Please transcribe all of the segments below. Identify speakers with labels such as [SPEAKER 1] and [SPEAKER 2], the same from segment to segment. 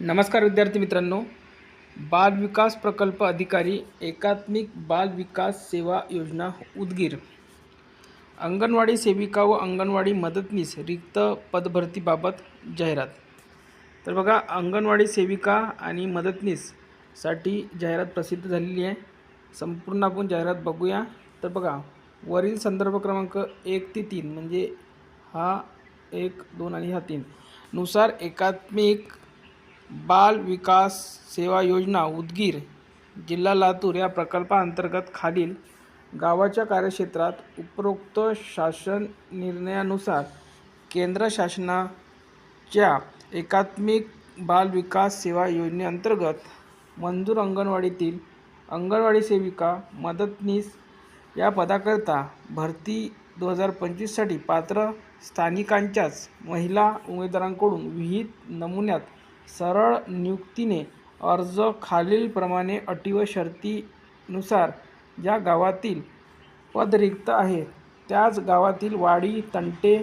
[SPEAKER 1] नमस्कार विद्यार्थी मित्रांनो. बाल विकास प्रकल्प अधिकारी एकात्मिक बाल विकास सेवा योजना उदगीर. अंगणवाडी सेविका व अंगणवाडी मदतनीस रिक्त पदभरतीबाबत जाहिरात. तर बघा अंगणवाडी सेविका आणि मदतनीससाठी जाहिरात प्रसिद्ध झालेली आहे. संपूर्ण आपण जाहिरात बघूया. तर बघा वरील संदर्भ क्रमांक एक ते तीन म्हणजे हा एक दोन आणि हा तीन. नुसार एकात्मिक बाल विकास सेवा योजना उदगीर जिल्हा लातूर या प्रकल्पाअंतर्गत खालील गावाच्या कार्यक्षेत्रात उपरोक्त शासन निर्णयानुसार केंद्र शासनाच्या एकात्मिक बाल विकास सेवा योजनेअंतर्गत मंजूर अंगणवाडीतील अंगणवाडी सेविका मदतनीस या पदाकरता भरती दोन हजार पंचवीससाठी पात्र स्थानिकांच्याच महिला उमेदवारांकडून विहित नमुन्यात सरळ नियुक्तीने अर्ज खालीलप्रमाणे अटी व शर्तीनुसार ज्या गावातील पद रिक्त आहे त्याच गावातील वाडी तंटे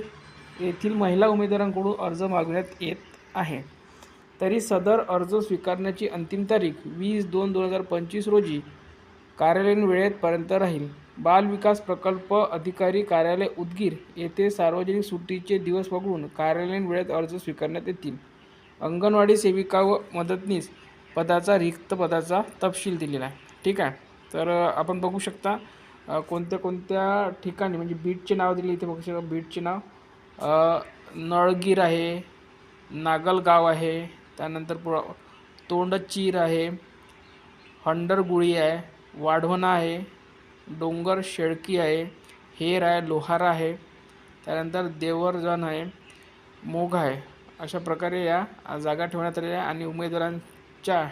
[SPEAKER 1] येथील महिला उमेदवारांकडून अर्ज मागवण्यात येत आहे. तरी सदर अर्ज स्वीकारण्याची अंतिम तारीख वीस दोन दोन हजार पंचवीस रोजी कार्यालयीन वेळेपर्यंत राहील. बालविकास प्रकल्प अधिकारी कार्यालय उदगीर येथे सार्वजनिक सुट्टीचे दिवस वगळून कार्यालयीन वेळेत अर्ज स्वीकारण्यात येतील. अंगणवाडी सेविका व मदतनीस पदाचा रिक्त पदाचा तपशील दिलेला आहे. ठीक आहे? तर आपण बघू शकता कोणत्या कोणत्या ठिकाणी म्हणजे बीटचे नाव दिले इथे बघू शकता बीटचे नाव. नळगीर आहे नागलगाव आहे त्यानंतर पुढ तोंडचीर आहे हंडरगुळी आहे वाढवणा आहे डोंगर शेळकी आहे हेर आहे लोहारा आहे त्यानंतर देवरजण आहे मोग आहे. अशा प्रकारे या जागा ठेवण्यात आलेल्या आणि उमेदवारांच्या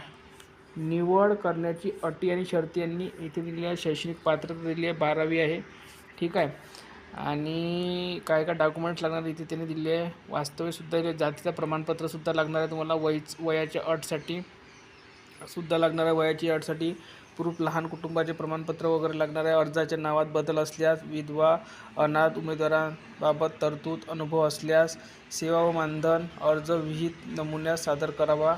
[SPEAKER 1] निवड करण्याची अटी आणि शर्ती यांनी इथे दिलेली आहे. शैक्षणिक पात्रता दिली आहे. बारावी आहे. ठीक आहे. आणि काय काय डॉक्युमेंट्स लागणार इथे त्यांनी दिले आहे. वास्तव्यसुद्धा दिले जातीचं प्रमाणपत्रसुद्धा लागणार आहे तुम्हाला. वयच वयाच्या अटसाठी सुद्धा लागणार आहे. वयाची अटसाठी. प्रूफ लहान कुटुंबाचे प्रमाणपत्र वगैरे लागणाऱ्या अर्जाच्या नावात बदल असल्यास विधवा अनाथ उमेदवारांबाबत तरतूद अनुभव असल्यास सेवा व मानधन अर्ज विहित नमुन्यात सादर करावा.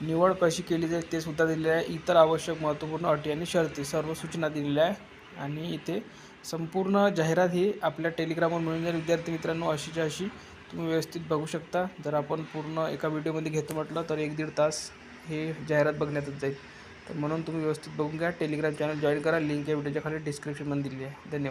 [SPEAKER 1] निवड कशी केली जाईल ते सुद्धा दिलेले आहे. इतर आवश्यक महत्त्वपूर्ण अटी आणि शर्ती सर्व सूचना दिलेल्या आहे आणि इथे संपूर्ण जाहिरात ही आपल्या टेलिग्रामवर मिळून जाईल. विद्यार्थी मित्रांनो अशीच्या अशी तुम्ही व्यवस्थित बघू शकता. जर आपण पूर्ण एका व्हिडिओमध्ये घेतो म्हटलं तर एक दीड तास हे जाहिरात बघण्यातच जाईल. तर म्हणून तुम्ही व्यवस्थित बघून घ्या. टेलिग्राम चॅनल जॉईन करा. लिंक या व्हिडिओच्या खाली डिस्क्रिप्शनमध्ये दिली आहे. धन्यवाद.